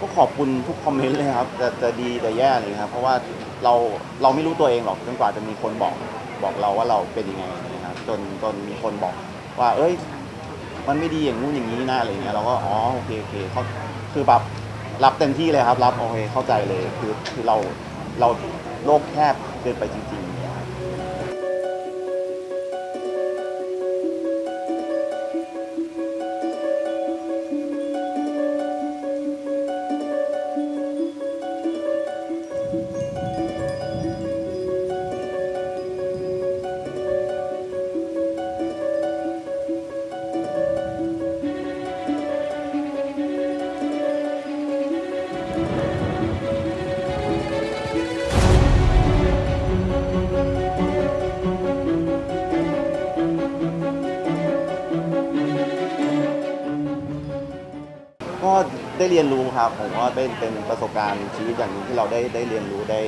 ก็ขอบคุณทุกคอมเมนต์เลยครับจะจะดีจะแย่เลยครับ เพราะว่าเราเราไม่รู้ตัวเองหรอกจนกว่าจะมีคนบอกบอกเราว่าเราเป็นยังไงนะครับจนจนมีคนบอกว่า เอ้ย มันไม่ดีอย่างงู้นอย่างนี้นะอะไรเงี้ยเราก็อ๋อโอเคโอเคเขาคือแบบรับเต็มที่เลยครับ รับโอเคเข้าใจเลยคือคือเราเราโลกแคบเกินไปจริง ๆ ก็ได้เรียนรู้ครับผมว่าเป็นเป็นประสบการณ์ชีวิตอย่างหนึงที่เราได้ได้เรียนรู้ได้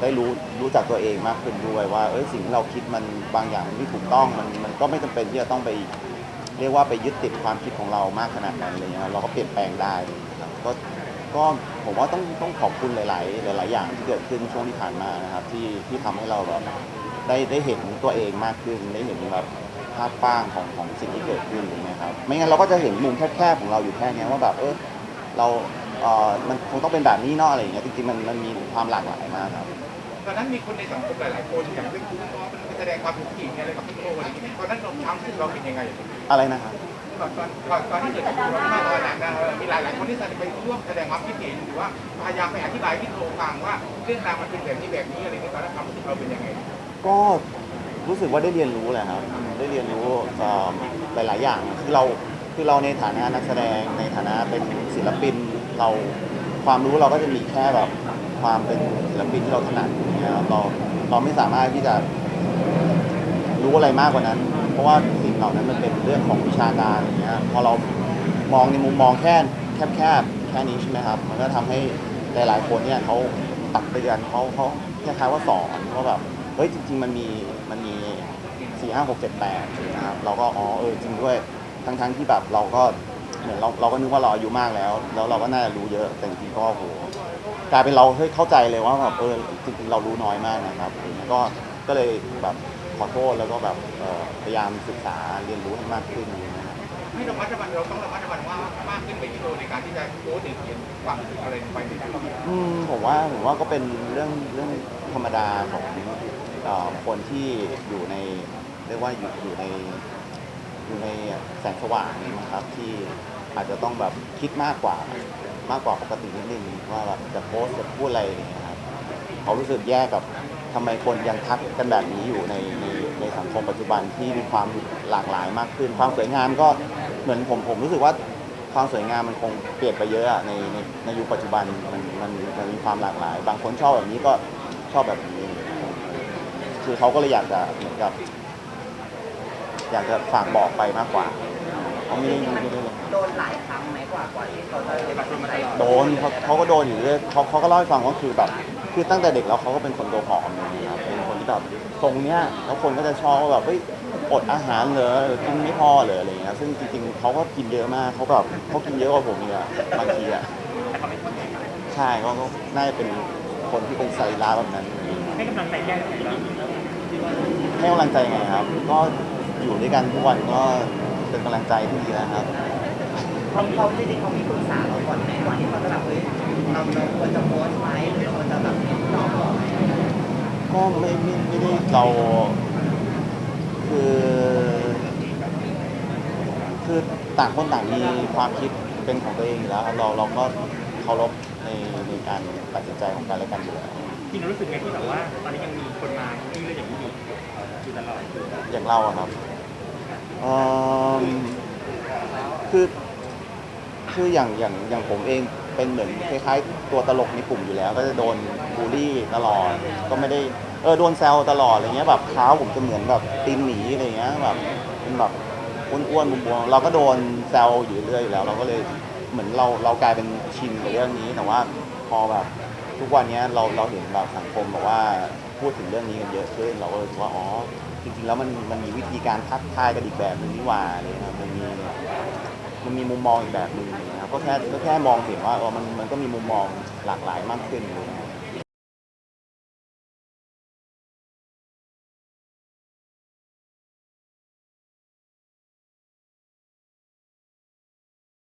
ได้รู้รู้จักตัวเองมากขึ้นด้วยว่าเอ้ยสิ่งที่เราคิดมันบางอย่างมันไม่ถูกต้องมันมันก็ไม่จำเป็นที่จะต้องไปเรียกว่าไปยึดติดความคิดของเรามากขนาดนั้นอะไรเลยนะเราก็เปลี่ยนแปลงได้ครับก็ก็ผมว่าต้องต้องขอบคุณหลาย ๆ หลาย ๆ อย่างที่เกิดขึ้นช่วงที่ผ่านมานะครับที่ที่ทำให้เราแบบได้ได้เห็นตัวเองมากขึ้นได้เห็นแบบาพกว้างของของสิ่งที่เกิดขึ้นอย่างเงี้ยครับไม่งั้นเราก็จะเห็นมุมแคบๆของเราอยู่แค่เนี้ยว่าแบบเออเราเออมันคงต้องเป็นแบบนี้เนาะอะไรอย่างเงี้ยจริงๆมันมันมีความหลากหลายมากครับ ตอนนั้นมีคนในสังคมหลายๆคนอย่างเรื่คุณพ่อมันแสดงความผิดผิดอะไรกับพี่โก้อะไรอย่างเงี้ยตอนนั้นเราทำซึ่งเราเป็นยังไงอะไรนะครับตอนตอนตอนตอนที่เกิดกับคุณพ่อตอนนั้นนะเออมีหลายๆคนที่ไปร่วมแสดงความคิดเห็นหรือว่าพยายามไปอธิบายให้พี่โก้ฟังว่าเรื่องราวมันเป็นแบบนี้แบบนี้อะไรเงี้ยตอนนั้นความรู้สึกเราเป็นยังไงก็ รู้สึกว่าได้เรียนรู้แหละครับ ได้เรียนรู้หลายๆอย่างคือเราคือเราในฐานะนักแสดงในฐานะเป็นศิลปินเราความรู้เราก็จะมีแค่แบบความเป็นศิลปินที่เราถนัดอย่างเงี้ยครับเราเราไม่สามารถที่จะรู้อะไรมากกว่านั้น เพราะว่าสิ่งเหล่านั้นมันเป็นเรื่องของวิชาการอย่างเงี้ยพอเรามองในมุมมองแค่แคบแคบๆแค่นี้ใช่ไหมครับมันก็ทำให้หลาย ๆ คนเนี่ยเขาตักเตือนเขาเขาคล้ายๆว่าสอนว่าแบบ เฮ้ยจริง ๆ มันมีมันมีสี่ห้าหกเจ็ดแปดนะครับเราก็อ๋อเออจริงด้วยทั้งๆที่แบบเราก็เหมือนเราเราก็นึกว่าเราอายุมากแล้ว แล้วเราก็น่าจะรู้เยอะแต่จริงๆก็โหกลายเป็นเราเฮ้ยเข้าใจเลยว่าแบบเออจริงๆเรารู้น้อยมากนะครับก็ก็เลยแบบขอโทษแล้วก็แบบเอ่อพยายามศึกษาเรียนรู้ให้มากขึ้นนะครับให้ระมัดระวังเราต้องระมัดระวังว่ามากขึ้นไปพี่โก้ในการที่จะโพสต์หรือเขียนความรู้สึกอะไรลงไปในนั้นอืมผมว่าผมว่าก็เป็นเรื่องเรื่องธรรมดาของเอ่อคนที่อยู่ในเรียกว่าอยู่อยู่ในอยู่ในแสงสว่างนี่นะครับที่อาจจะต้องแบบคิดมากกว่ามากกว่าปกตินิดนึงว่าแบบจะโพสต์จะพูดอะไรอย่างเงี้ยครับเขารู้สึกแย่กับทำไมคนยังทักกันแบบนี้อยู่ในในในสังคมปัจจุบันที่มีความหลากหลายมากขึ้น ความสวยงามก็เหมือนผมผมรู้สึกว่าความสวยงามมันคงเปลี่ยนไปเยอะอะในในในยุคปัจจุบันมันมันมันมีความหลากหลาย บางคนชอบแบบนี้ก็ชอบแบบนี้ คือเขาก็เลยอยากจะเหมือนกับ อยากจะฝากบอกไปมากกว่าเขาไม่ได้ไม่ได้โดนหลายครั้งไหมกว่ากว่าที่เขาจะตัดสินใจโดนเขาเขาก็โดนอยู่เรื่อยเขาเขาก็เล่าให้ฟังว่าคือแบบ คือตั้งแต่เด็กแล้วเขาก็เป็นคนตัวผอมอย่างนี้ครับเป็นคนที่แบบทรงเนี้ยแล้วคนก็จะชอบว่าแบบเฮ้ยอดอาหารเหรอกินไม่พอเหรออะไรอย่างเงี้ยซึ่งจริงๆเขาก็กินเยอะมากเขาแบบเขากินเยอะกว่าผมอีกอะบางทีอะใช่เขาก็น่าจะเป็นคนที่เป็นสรีระแบบนั้น ให้กำลังใจแก้ไขบ้าง ให้กำลังใจไงครับ ก็อยู่ด้วยกันทุกวันก็เป็นกำลังใจที่ดีแล้วครับ เขาเขาจริงๆเขามีปรึกษาเราก่อนไหมก่อนที่เขาจะแบบเฮ้ยเราเราควรจะโพสต์ไหมหรือควรจะแบบตอบก่อนไหมก็ไม่ไม่ไม่ได้เราคือคือต่างคนต่างมีความคิดเป็นของตัวเองอยู่แล้วครับเราเราก็เคารพในในการตัดสินใจของกันและกันอยู่แล้ว พี่รู้สึกไงที่แบบว่า ตอนนี้ยังมีคนมาที่เรื่องอย่างนี้อยู่ อยู่ตลอดอย่างเราอะครับเอิ่มคือคืออย่างอย่างอย่างผมเองเป็นเหมือนคล้ายๆตัวตลกในกลุ่มอยู่แล้ว ก็จะโดนบูลลี่ตลอด ก็ไม่ได้เออโดนแซวตลอดอะไรเงี้ยแบบเท้าผมจะเหมือนแบบตีนหมีอะไรเงี้ยแบบเป็นแบบอ้วนๆบวมๆเราก็โดนแซวอยู่เรื่อยอยู่แล้ว เราก็เลยเหมือนเราเรากลายเป็นชินกับเรื่องนี้แต่ว่าพอแบบทุกวันเนี้ยเราเราเห็นแบบสังคมแบบว่า พูดถึงเรื่องนี้กันเยอะขึ้นเราก็เลยรู้สึกว่าอ๋อจริงๆแล้วมันมันมีวิธีการทักทายกันอีกแบบหนึงนี่หว่าเลยครับมันมีมันมีมุมมองอีกแบบหนึ่งนะครับก็แค่ก็แค่มองเห็นว่าเออมันมันก็มีมุมมองหลากหลายมากขึ้นอะไรเงี้ย